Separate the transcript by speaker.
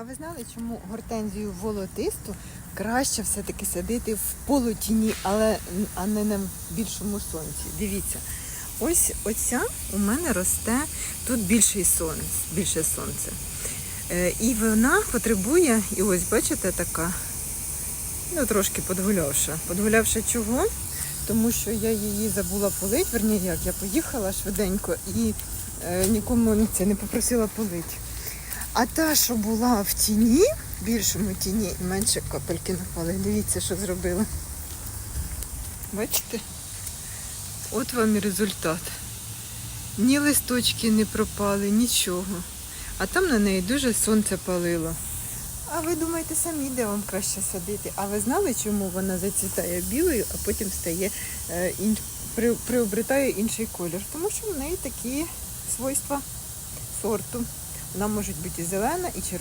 Speaker 1: А ви знали, чому гортензію волотисту краще все-таки садити в полутіні, але а не на більшому сонці? Дивіться, ось оця у мене росте тут більший сонце, більше сонце. І вона потребує, і ось бачите, така, ну трошки подгулявша. Подгулявша чого? Тому що я її забула полить, верні як я поїхала швиденько і е, нікому це не попросила полить. А та, що була в тіні, в більшому тіні, менше капельки напали. Дивіться, що зробила. Бачите? От вам і результат. Ні листочки не пропали, нічого. А там на неї дуже сонце палило. А ви думаєте самі, де вам краще садити? А ви знали, чому вона зацвітає білою, а потім стає е, ін... при... приобретає інший колір? Тому що в неї такі свойства сорту. Вона може бути і зелена, і червона.